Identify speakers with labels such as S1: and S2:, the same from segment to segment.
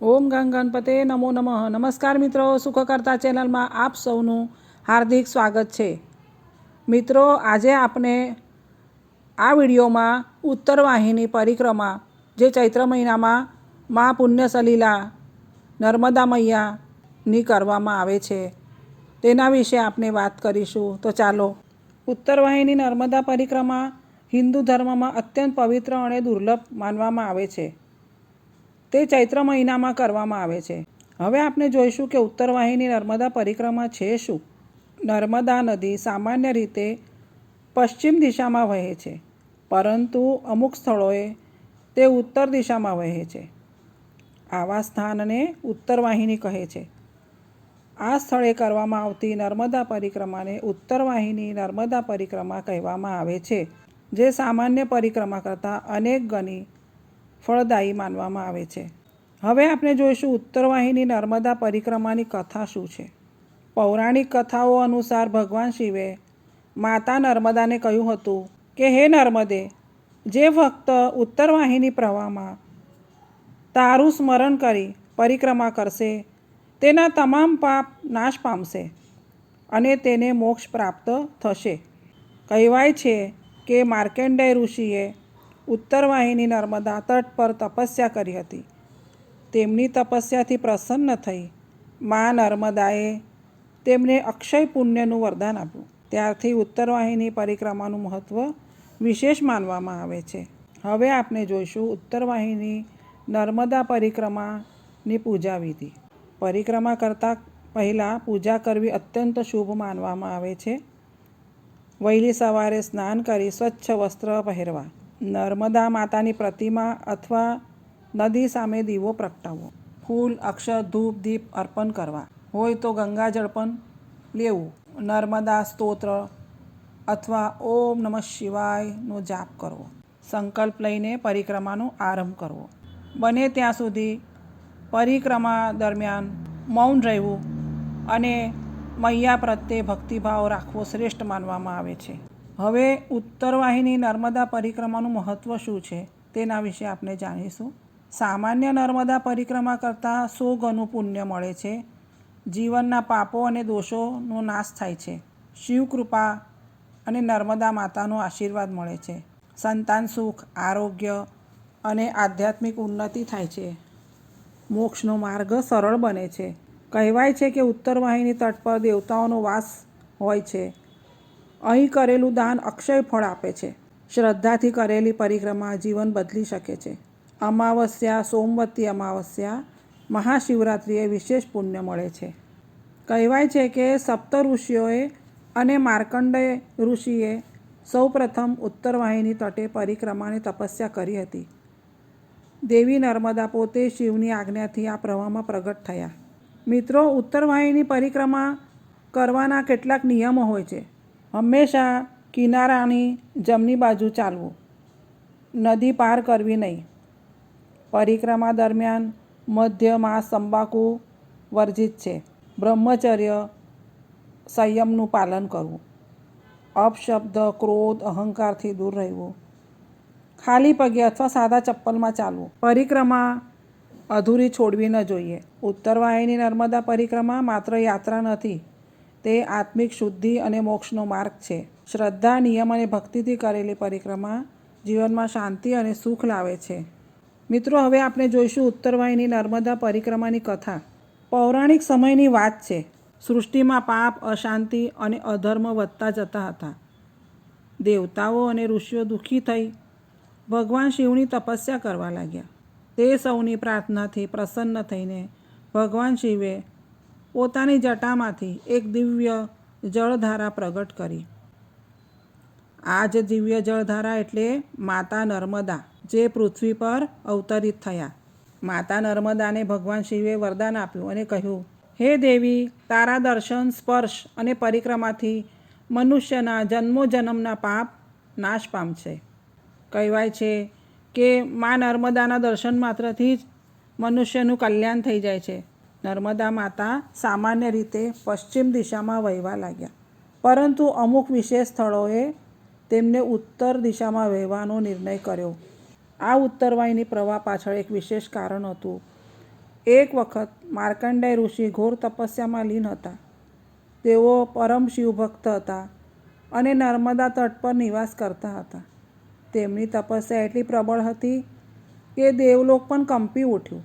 S1: ઓમ ગંગ ગણપતે નમો નમઃ. નમસ્કાર મિત્રો, સુખકર્તા ચેનલમાં આપ સૌનું હાર્દિક સ્વાગત છે. મિત્રો, આજે આપણે આ વિડીયોમાં ઉત્તર વાહિની પરિક્રમા, જે ચૈત્ર મહિનામાં મા પુણ્ય સલીલા નર્મદા મૈયાની કરવામાં આવે છે. તેના વિશે આપણે વાત કરીશું. તો ચાલો, ઉત્તર વાહિની નર્મદા પરિક્રમા હિન્દુ ધર્મમાં અત્યંત પવિત્ર અને દુર્લભ માનવામાં આવે છે. તે ચૈત્ર મહિનામાં કરવામાં આવે છે. હવે આપણે જોઈશું કે ઉત્તર વાહિની નર્મદા પરિક્રમા છે શું? નર્મદા નદી સામાન્ય રીતે પશ્ચિમ દિશામાં વહે છે, પરંતુ અમુક સ્થળોએ તે ઉત્તર દિશામાં વહે છે. આવા સ્થાનને ઉત્તર વાહિની કહે છે. આ સ્થળે કરવામાં આવતી નર્મદા પરિક્રમાને ઉત્તર વાહિની નર્મદા પરિક્રમા કહેવામાં આવે છે, જે સામાન્ય પરિક્રમા કરતાં અનેક ગણી ફળદાયી માનવામાં આવે છે. હવે આપણે જોઈશું ઉત્તરવાહિની નર્મદા પરિક્રમાની કથા શું છે. પૌરાણિક કથાઓ અનુસાર ભગવાન શિવે માતા નર્મદાને કહ્યું હતું કે, હે નર્મદે, જે ભક્ત ઉત્તરવાહિની પ્રવાહમાં તારું સ્મરણ કરી પરિક્રમા કરશે, તેના તમામ પાપ નાશ પામશે અને તેને મોક્ષ પ્રાપ્ત થશે. કહેવાય છે કે, માર્કેન્ડેય ઋષિએ ઉત્તર વાહિની નર્મદા તટ પર તપસ્યા કરી હતી. તેમની તપસ્યાથી પ્રસન્ન થઈ મા નર્મદાએ તેમને અક્ષય પુણ્યનું વરદાન આપ્યું. ત્યારથી ઉત્તર વાહિની પરિક્રમાનું મહત્ત્વ વિશેષ માનવામાં આવે છે. હવે આપણે જોઈશું ઉત્તર વાહિની નર્મદા પરિક્રમાની પૂજા વિધિ. પરિક્રમા કરતાં પહેલાં પૂજા કરવી અત્યંત શુભ માનવામાં આવે છે. વહેલી સવારે સ્નાન કરી સ્વચ્છ વસ્ત્ર પહેરવા. નર્મદા માતાની પ્રતિમા અથવા નદી સામે દીવો પ્રગટાવવો ફૂલ, અક્ષર, ધૂપ, દીપ અર્પણ કરવા. હોય તો ગંગાજળ પણ લેવું. નર્મદા સ્તોત્ર અથવા ઓમ નમઃ શિવાયનો જાપ કરવો. સંકલ્પ લઈને પરિક્રમાનો આરંભ કરવો. બને ત્યાં સુધી પરિક્રમા દરમિયાન મૌન રહેવું અને મૈયા પ્રત્યે ભક્તિભાવ રાખવો શ્રેષ્ઠ માનવામાં આવે છે. હવે ઉત્તર વાહિની નર્મદા પરિક્રમાનું મહત્ત્વ શું છે? તેના વિશે આપણે જાણીશું. સામાન્ય નર્મદા પરિક્રમા કરતાં સો ગણું પુણ્ય મળે છે. જીવનના પાપો અને દોષોનો નાશ થાય છે. શિવ કૃપા અને નર્મદા માતાનો આશીર્વાદ મળે છે. સંતાન સુખ, આરોગ્ય અને આધ્યાત્મિક ઉન્નતિ થાય છે. મોક્ષનો માર્ગ સરળ બને છે. કહેવાય છે કે ઉત્તર વાહિની તટ પર દેવતાઓનો વાસ હોય છે. અહીં કરેલું દાન અક્ષય ફળ આપે છે. શ્રદ્ધાથી કરેલી પરિક્રમા જીવન બદલી શકે છે. અમાવસ્યા, સોમવતી અમાવસ્યા, મહાશિવરાત્રિએ વિશેષ પુણ્ય મળે છે. કહેવાય છે કે સપ્ત ઋષિઓએ અને માર્કંડેય ઋષિએ સૌપ્રથમ ઉત્તર વાહિની તટે પરિક્રમાની તપસ્યા કરી હતી. દેવી નર્મદા પોતે શિવની આજ્ઞાથી આ પ્રવાહમાં પ્રગટ થયા. મિત્રો ઉત્તર વાહિની પરિક્રમા કરવાના કેટલાક નિયમો હોય છે. હંમેશા કિનારાની જમણી બાજુ ચાલવું. નદી પાર કરવી નહીં. પરિક્રમા દરમિયાન મધ્ય માસ તંબાકુ વર્જિત છે. બ્રહ્મચર્ય સંયમનું પાલન કરવું. અપશબ્દ, ક્રોધ, અહંકારથી દૂર રહેવું. ખાલી પગે અથવા સાદા ચપ્પલમાં ચાલવું. પરિક્રમા અધૂરી છોડવી ન જોઈએ. ઉત્તર વાહિની નર્મદા પરિક્રમા માત્ર યાત્રા નથી. તે આત્મિક શુદ્ધિ અને મોક્ષનો માર્ગ છે. શ્રદ્ધા, નિયમ અને ભક્તિથી કરેલી પરિક્રમા જીવનમાં શાંતિ અને સુખ લાવે છે. મિત્રો, હવે આપણે જોઈશું ઉત્તરવાહિની નર્મદા પરિક્રમાની કથા. પૌરાણિક સમયની વાત છે. સૃષ્ટિમાં પાપ, અશાંતિ અને અધર્મ વધતા જતા હતા. દેવતાઓ અને ઋષિઓ દુઃખી થઈ. ભગવાન શિવની તપસ્યા કરવા લાગ્યા. તે સૌની પ્રાર્થનાથી પ્રસન્ન થઈને ભગવાન શિવે પોતાની જટામાંથી એક દિવ્ય જળધારા પ્રગટ કરી. આ જ દિવ્ય જળધારા એટલે માતા નર્મદા, જે પૃથ્વી પર અવતરિત થયા. માતા નર્મદાને ભગવાન શિવે વરદાન આપ્યું અને કહ્યું, હે દેવી, તારા દર્શન, સ્પર્શ અને પરિક્રમાથી મનુષ્યના જન્મો જન્મના પાપ નાશ પામશે કહેવાય છે કે મા નર્મદાના દર્શન માત્રથી જ મનુષ્યનું કલ્યાણ થઈ જાય છે. નર્મદા માતા સામાન્ય રીતે પશ્ચિમ દિશામાં વહેવા લાગ્યા. પરંતુ અમુક વિશેષ સ્થળોએ તેમને ઉત્તર દિશામાં વહેવાનો નિર્ણય કર્યો. આ ઉત્તરવાહિની પ્રવાહ પાછળ એક વિશેષ કારણ હતું. એક વખત માર્કંડેય ઋષિ ઘોર તપસ્યામાં લીન હતા. તેઓ પરમ શિવભક્ત હતા અને નર્મદા તટ પર નિવાસ કરતા હતા. તેમની તપસ્યા એટલી પ્રબળ હતી કે દેવલોક પણ કંપી ઉઠ્યું.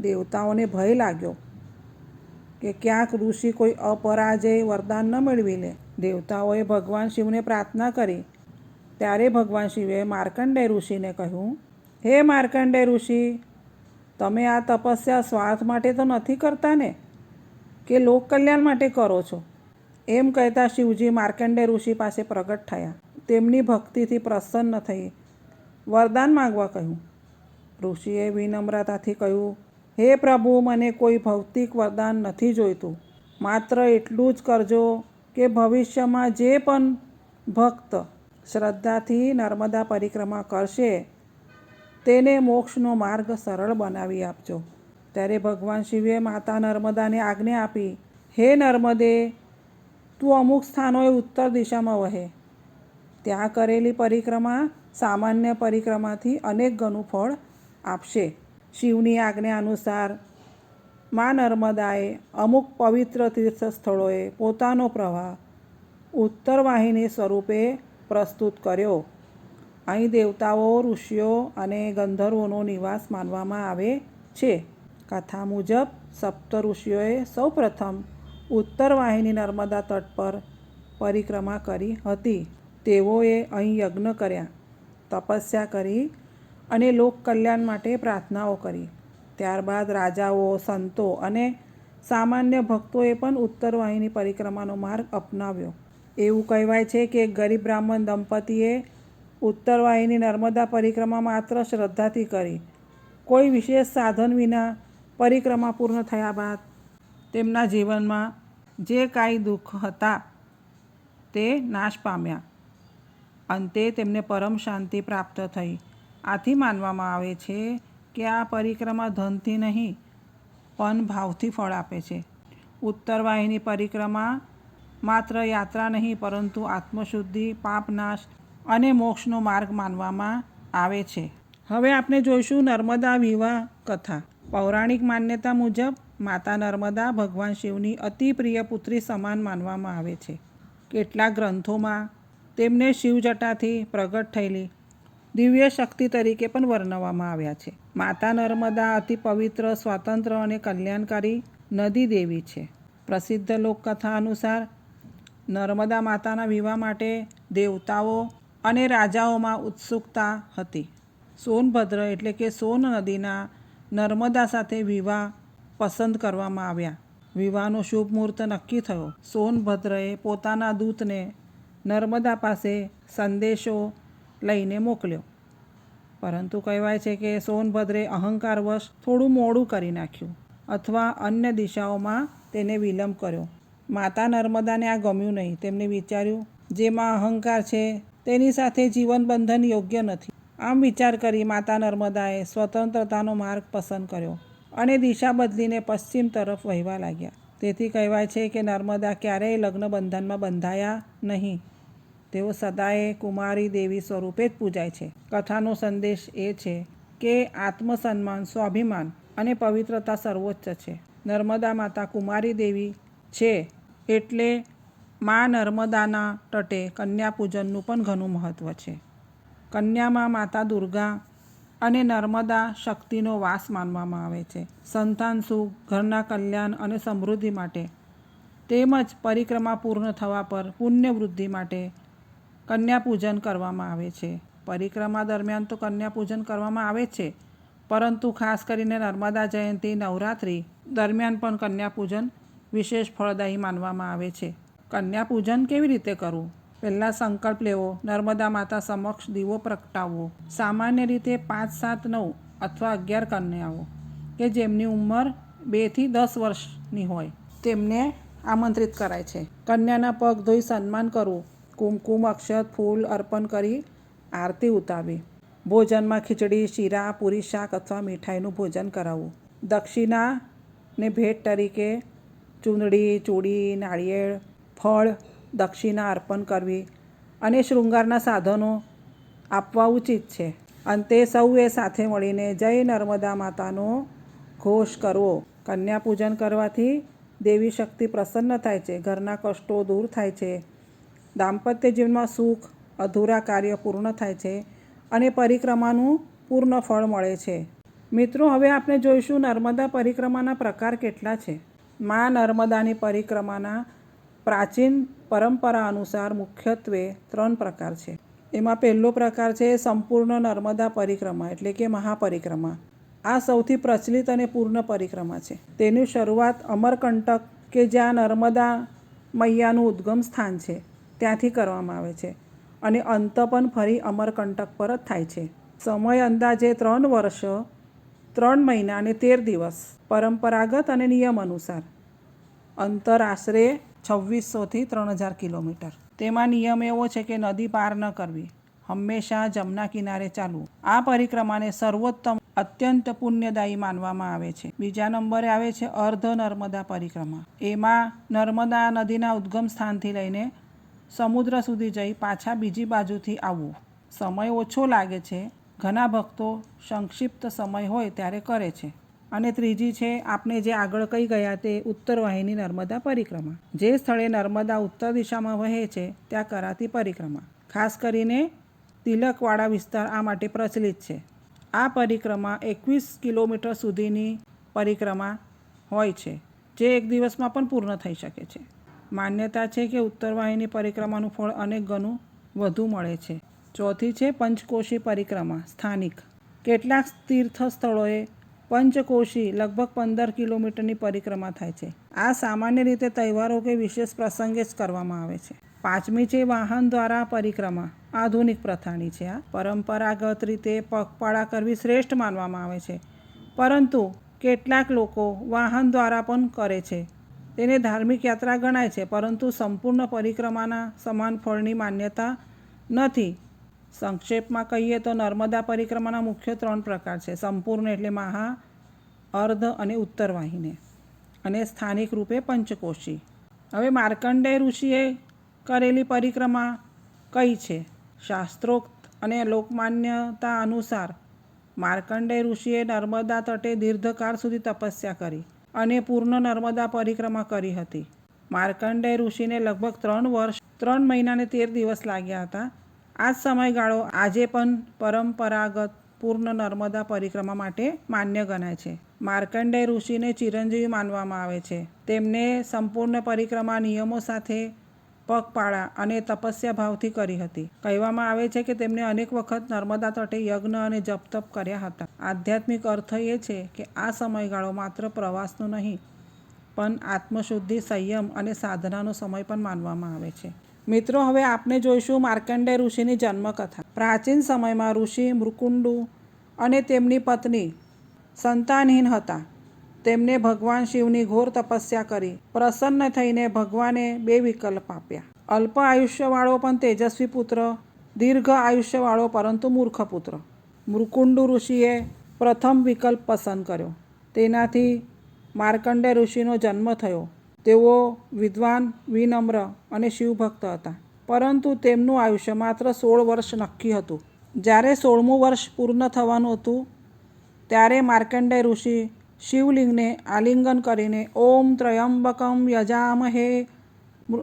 S1: દેવતાઓને ભય લાગ્યો. કે ક્યાંક ઋષિ કોઈ અપરાજય વરદાન ન મેળવી લે દેવતાઓએ ભગવાન શિવને પ્રાર્થના કરી. ત્યારે ભગવાન શિવે માર્કંડેય ઋષિને કહ્યું, હે માર્કંડેય ઋષિ, તમે આ તપસ્યા સ્વાર્થ માટે તો નથી કરતા ને કે લોક કલ્યાણ માટે કરો છો? એમ કહેતા શિવજી માર્કંડેય ઋષિ પાસે પ્રગટ થયા. તેમની ભક્તિથી પ્રસન્ન થઈ વરદાન માગવા કહ્યું. ઋષિએ વિનમ્રતાથી કહ્યું હે પ્રભુ, મને કોઈ ભૌતિક વરદાન નથી જોઈતું. માત્ર એટલું જ કરજો કે ભવિષ્યમાં જે પણ ભક્ત શ્રદ્ધાથી નર્મદા પરિક્રમા કરશે, તેને મોક્ષનો માર્ગ સરળ બનાવી આપજો. ત્યારે ભગવાન શિવે માતા નર્મદાને આજ્ઞા આપી, હે નર્મદે, તું અમુક સ્થાનોએ ઉત્તર દિશામાં વહે. ત્યાં કરેલી પરિક્રમા સામાન્ય પરિક્રમાથી અનેક ગણું ફળ આપશે. શિવની આજ્ઞા અનુસાર મા નર્મદાએ અમુક પવિત્ર તીર્થ સ્થળોએ પોતાનો પ્રવાહ ઉત્તર વાહિની સ્વરૂપે પ્રસ્તુત કર્યો. અહીં દેવતાઓ, ઋષિઓ અને ગંધર્વોનો નિવાસ માનવામાં આવે છે. કથા મુજબ સપ્ત ઋષિઓએ સૌપ્રથમ ઉત્તર વાહિની નર્મદા તટ પર પરિક્રમા કરી હતી. તેઓએ અહીં યજ્ઞ કર્યા, તપસ્યા કરી અને લોક કલ્યાણ માટે પ્રાર્થનાઓ કરી. ત્યારબાદ રાજાઓ, સંતો અને સામાન્ય ભક્તોએ પણ ઉત્તર વાહિની પરિક્રમાનો માર્ગ અપનાવ્યો. એવું કહેવાય છે કે ગરીબ બ્રાહ્મણ દંપતીએ ઉત્તર વાહિની નર્મદા પરિક્રમા માત્ર શ્રદ્ધાથી કરી. કોઈ વિશેષ સાધન વિના પરિક્રમા પૂર્ણ થયા બાદ તેમના જીવનમાં જે કાંઈ દુઃખ હતા તે નાશ પામ્યા. અંતે તેમને પરમ શાંતિ પ્રાપ્ત થઈ. આથી માનવામાં આવે છે કે આ પરિક્રમા ધનથી નહીં, પણ ભાવથી ફળ આપે છે. ઉત્તર વાહિની પરિક્રમા માત્ર યાત્રા નહીં, પરંતુ આત્મશુદ્ધિ, પાપનાશ અને મોક્ષનો માર્ગ માનવામાં આવે છે. હવે આપણે જોઈશું નર્મદા વિવાહ કથા. પૌરાણિક માન્યતા મુજબ, માતા નર્મદા ભગવાન શિવની અતિ પ્રિય પુત્રી સમાન માનવામાં આવે છે. કેટલાક ગ્રંથોમાં તેમને શિવજટાથી પ્રગટ થયેલી દિવ્ય શક્તિ તરીકે પણ વર્ણવવામાં આવ્યા છે. માતા નર્મદા અતિ પવિત્ર, સ્વતંત્ર અને કલ્યાણકારી નદી દેવી છે. પ્રસિદ્ધ લોકકથા અનુસાર, નર્મદા માતાના વિવાહ માટે દેવતાઓ અને રાજાઓમાં ઉત્સુકતા હતી. સોનભદ્ર એટલે કે સોન નદીના નર્મદા સાથે વિવાહ પસંદ કરવામાં આવ્યા. વિવાહનો શુભ મુહૂર્ત નક્કી થયો. સોનભદ્રએ પોતાના દૂતને નર્મદા પાસે સંદેશો લઈને મોકલ્યો. પરંતુ કહેવાય છે કે સોનભદ્રે અહંકારવશ થોડું મોડું કરી નાખ્યું અથવા અન્ય દિશાઓમાં તેને વિલંબ કર્યો. માતા નર્મદાને આ ગમ્યું નહીં. તેમને વિચાર્યું, જેમાં અહંકાર છે, તેની સાથે જીવન બંધન યોગ્ય નથી. આમ વિચાર કરી માતા નર્મદાએ સ્વતંત્રતાનો માર્ગ પસંદ કર્યો અને દિશા બદલીને પશ્ચિમ તરફ વહેવા લાગ્યા. તેથી કહેવાય છે કે નર્મદા ક્યારેય લગ્ન બંધનમાં બંધાયા નહીં. તેઓ સદાએ કુમારી દેવી સ્વરૂપે જ પૂજાય છે. કથાનો સંદેશ એ છે કે આત્મસન્માન, સ્વાભિમાન અને પવિત્રતા સર્વોચ્ચ છે. નર્મદા માતા કુમારી દેવી છે એટલે મા નર્મદાના તટે કન્યા પૂજનનું પણ ઘણું મહત્ત્વ છે. કન્યામાં માતા દુર્ગા અને નર્મદા શક્તિનો વાસ માનવામાં આવે છે. સંતાન સુખ, ઘરના કલ્યાણ અને સમૃદ્ધિ માટે તેમજ પરિક્રમા પૂર્ણ થવા પર પુણ્ય વૃદ્ધિ માટે કન્યા પૂજન કરવામાં આવે છે. પરિક્રમા દરમિયાન તો કન્યા પૂજન કરવામાં આવે છે. પરંતુ ખાસ કરીને નર્મદા જયંતિ, નવરાત્રિ દરમિયાન પણ કન્યા પૂજન વિશેષ ફળદાયી માનવામાં આવે છે. કન્યા પૂજન કેવી રીતે કરવું? પહેલાં સંકલ્પ લેવો, નર્મદા માતા સમક્ષ દીવો પ્રગટાવવો. સામાન્ય રીતે પાંચ, સાત, નવ અથવા અગિયાર કન્યાઓ કે જેમની ઉંમર બેથી દસ વર્ષની હોય. તેમને આમંત્રિત કરાય છે. કન્યાના પગ ધોઈ સન્માન કરવું કુમકુમ, અક્ષત, ફૂલ અર્પણ કરી આરતી ઉતારવી. ભોજનમાં ખીચડી, શીરા, પૂરી, શાક અથવા મીઠાઈનું ભોજન કરાવવું. દક્ષિણાને ભેટ તરીકે ચૂંદડી, ચૂડી, નાળિયેર, ફળ દક્ષિણા અર્પણ કરવી અને શૃંગારના સાધનો આપવા ઉચિત છે. અંતે સૌએ સાથે મળીને જય નર્મદા માતાનો ઘોષ કરવો. કન્યા પૂજન કરવાથી દેવી શક્તિ પ્રસન્ન થાય છે. ઘરના કષ્ટો દૂર થાય છે. દાંપત્ય જીવનમાં સુખ, અધૂરા કાર્ય પૂર્ણ થાય છે અને પરિક્રમાનું પૂર્ણ ફળ મળે છે. મિત્રો, હવે આપણે જોઈશું નર્મદા પરિક્રમાના પ્રકાર કેટલા છે. મા નર્મદાની પરિક્રમાના પ્રાચીન પરંપરા અનુસાર મુખ્યત્વે ત્રણ પ્રકાર છે. એમાં પહેલો પ્રકાર છે સંપૂર્ણ નર્મદા પરિક્રમા, એટલે કે મહાપરિક્રમા. આ સૌથી પ્રચલિત અને પૂર્ણ પરિક્રમા છે. તેની શરૂઆત અમરકંટક, કે જ્યાં નર્મદા મૈયાનું ઉદ્ગમ સ્થાન છે. ત્યાંથી કરવામાં આવે છે અને અંત પણ ફરી અમરકંટક પર જ થાય છે. સમય અંદાજે ત્રણ વર્ષ, ત્રણ મહિના અને તેર દિવસ પરંપરાગત અને નિયમ અનુસાર. અંતર આશરે છવ્વીસોથી ત્રણ હજાર કિલોમીટર. તેમાં નિયમ એવો છે કે નદી પાર ન કરવી, હંમેશા જમના કિનારે ચાલવું. આ પરિક્રમાને સર્વોત્તમ, અત્યંત પુણ્યદાયી માનવામાં આવે છે. બીજા નંબરે આવે છે અર્ધ નર્મદા પરિક્રમા. એમાં નર્મદા નદીના ઉદ્ગમ સ્થાનથી લઈને સમુદ્ર સુધી જઈ પાછા બીજી બાજુથી આવવું. સમય ઓછો લાગે છે. ઘણા ભક્તો સંક્ષિપ્ત સમય હોય ત્યારે કરે છે. અને ત્રીજી છે આપણે જે આગળ કહી ગયા તે ઉત્તર વાહિની નર્મદા પરિક્રમા. જે સ્થળે નર્મદા ઉત્તર દિશામાં વહે છે, ત્યાં કરાતી પરિક્રમા. ખાસ કરીને તિલકવાડા વિસ્તાર આ માટે પ્રચલિત છે. આ પરિક્રમા એકવીસ કિલોમીટર સુધીની પરિક્રમા હોય છે, જે એક દિવસમાં પણ પૂર્ણ થઈ શકે છે. માન્યતા છે કે ઉત્તરવાહિની પરિક્રમાનું ફળ અનેક ગણું વધુ મળે છે. ચોથી છે પંચકોશી પરિક્રમા, સ્થાનિક. કેટલાક તીર્થ સ્થળોએ પંચકોશી લગભગ પંદર કિલોમીટરની પરિક્રમા થાય છે. આ સામાન્ય રીતે તહેવારો કે વિશેષ પ્રસંગે જ કરવામાં આવે છે. પાંચમી છે વાહન દ્વારા પરિક્રમા, આધુનિક પ્રથાની છે આ. પરંપરાગત રીતે પગપાળા કરવી શ્રેષ્ઠ માનવામાં આવે છે. પરંતુ કેટલાક લોકો વાહન દ્વારા પણ કરે છે. તેને ધાર્મિક યાત્રા ગણાય છે, પરંતુ સંપૂર્ણ પરિક્રમાના સમાન ફળની માન્યતા નથી. સંક્ષેપમાં કહીએ તો નર્મદા પરિક્રમાના મુખ્ય ત્રણ પ્રકાર છે, સંપૂર્ણ એટલે મહા, અર્ધ અને ઉત્તરવાહિને, અને સ્થાનિક રૂપે પંચકોશી. હવે માર્કંડેય ઋષિએ કરેલી પરિક્રમા કઈ છે? શાસ્ત્રોક્ત અને લોકમાન્યતા અનુસાર માર્કંડેય ઋષિએ નર્મદા તટે દીર્ઘકાળ સુધી તપસ્યા કરી. અને પૂર્ણ નર્મદા પરિક્રમા કરી હતી. માર્કંડેય ઋષિને લગભગ ત્રણ વર્ષ, ત્રણ મહિનાને તેર દિવસ લાગ્યા હતા. આ જ સમયગાળો આજે પણ પરંપરાગત પૂર્ણ નર્મદા પરિક્રમા માટે માન્ય ગણાય છે. માર્કંડેય ઋષિને ચિરંજીવી માનવામાં આવે છે. તેમને સંપૂર્ણ પરિક્રમા નિયમો સાથે પગપાળા અને તપસ્યા ભાવથી કરી હતી. કહેવામાં આવે છે કે તેમણે અનેક વખત નર્મદા તટે યજ્ઞ અને જપ તપ કર્યા હતા. આધ્યાત્મિક અર્થ એ છે કે આ સમયગાળો માત્ર પ્રવાસનો નહીં, પણ આત્મશુદ્ધિ, સંયમ અને સાધનાનો સમય પણ માનવામાં આવે છે. મિત્રો, હવે આપણે જોઈશું માર્કંડેય ઋષિની જન્મકથા. પ્રાચીન સમયમાં ઋષિ મૃકુંડુ અને તેમની પત્ની સંતાનહીન હતા. તેમને ભગવાન શિવની ઘોર તપસ્યા કરી, પ્રસન્ન થઈને ભગવાને બે વિકલ્પ આપ્યા. અલ્પ આયુષ્યવાળો પણ તેજસ્વી પુત્ર, દીર્ઘ આયુષ્યવાળો પરંતુ મૂર્ખ પુત્ર. મૃકુંડુ ઋષિએ પ્રથમ વિકલ્પ પસંદ કર્યો. તેનાથી માર્કંડે ઋષિનો જન્મ થયો. તેઓ વિદ્વાન, વિનમ્ર અને શિવભક્ત હતા. પરંતુ તેમનું આયુષ્ય માત્ર સોળ વર્ષ નક્કી હતું. જ્યારે સોળમું વર્ષ પૂર્ણ થવાનું હતું, ત્યારે માર્કંડેય ઋષિ શિવલિંગને આલિંગન કરીને ઓમ ત્રયંબકમ યજામહે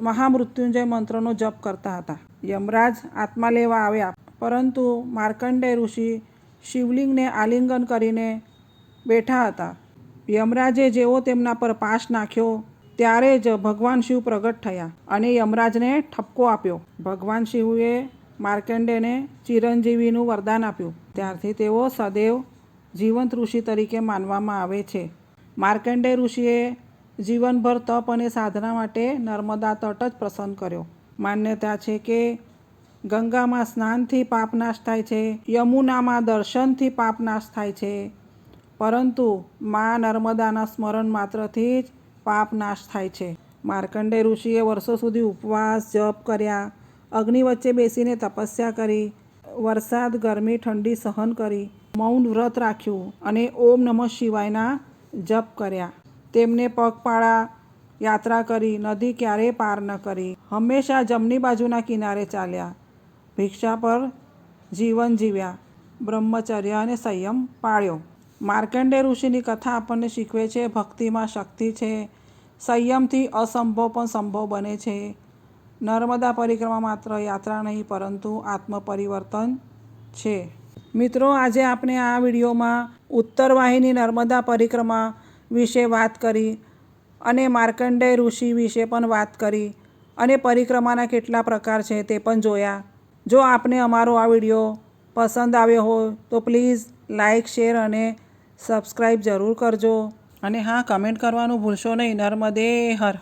S1: મહામૃત્યુંજય મંત્રનો જપ કરતા હતા. યમરાજ આત્મા લેવા આવ્યા. પરંતુ માર્કંડેય ઋષિ શિવલિંગને આલિંગન કરીને બેઠા હતા. યમરાજે જેવો તેમના પર પાશ નાખ્યો, ત્યારે જ ભગવાન શિવ પ્રગટ થયા અને યમરાજને ઠપકો આપ્યો. ભગવાન શિવે માર્કંડેયને ચિરંજીવીનું વરદાન આપ્યું. ત્યારથી તેઓ સદૈવ જીવંત ઋષિ તરીકે માનવામાં આવે છે. માર્કંડેય ઋષિએ જીવનભર તપ અને સાધના માટે નર્મદા તટ જ પસંદ કર્યો. માન્યતા છે કે ગંગામાં સ્નાનથી પાપનાશ થાય છે, યમુનામાં દર્શનથી પાપ નાશ થાય છે. પરંતુ મા નર્મદાના સ્મરણ માત્રથી જ પાપ નાશ થાય છે. માર્કંડેય ઋષિએ વર્ષો સુધી ઉપવાસ, જપ કર્યા. અગ્નિ વચ્ચે બેસીને તપસ્યા કરી. વરસાદ, ગરમી, ઠંડી સહન કરી. મૌન વ્રત રાખ્યું અને ઓમ નમઃ શિવાયના જપ કર્યા. તેમને પગપાળા યાત્રા કરી, નદી ક્યારેય પાર ન કરી. હંમેશા જમણી બાજુના કિનારે ચાલ્યા. ભિક્ષા પર જીવન જીવ્યા. બ્રહ્મચર્ય અને સંયમ પાળ્યો. માર્કંડે ઋષિની કથા આપણને શીખવે છે, ભક્તિમાં શક્તિ છે. સંયમથી અસંભવ પણ સંભવ બને છે. નર્મદા પરિક્રમા માત્ર યાત્રા નહીં, પરંતુ આત્મપરિવર્તન છે. મિત્રો, આજે આપણે આ વિડીયોમાં ઉત્તર વાહિની નર્મદા પરિક્રમા વિશે વાત કરી અને માર્કંડેય ઋષિ વિશે પણ વાત કરી અને પરિક્રમાના કેટલા પ્રકાર છે તે પણ જોયા. જો આપને અમારો આ વીડિયો પસંદ આવ્યો હોય, તો પ્લીઝ લાઇક, શેર અને સબસ્ક્રાઈબ જરૂર કરજો. અને હા, કમેન્ટ કરવાનું ભૂલશો નહીં. નર્મદે હર.